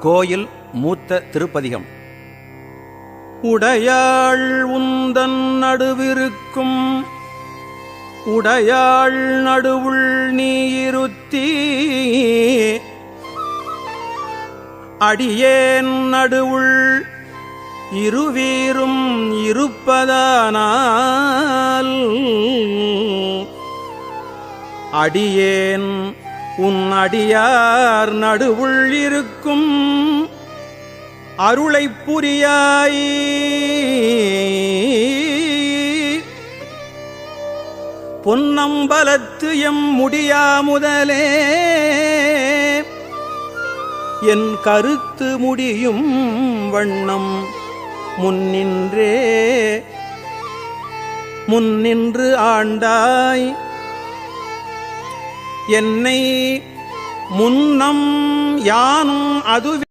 கோயில் மூத்த திருப்பதிகம். உடையாள் உந்தன் நடுவிருக்கும். உடையாள் நடுவுள் நீருத்தி அடியேன் நடுவுள் இருவீரும் இருப்பதானால். அடியேன் உன் அடியார் நடுவுள் இருக்கும் அருளை புரியாய். பொன்னம்பலத்து எம் முடியா முதலே. என் கருத்து முடியும் வண்ணம் முன்னின்றே முன்னின்று ஆண்டாய். என்னை முன்னம் யானும் அதுவே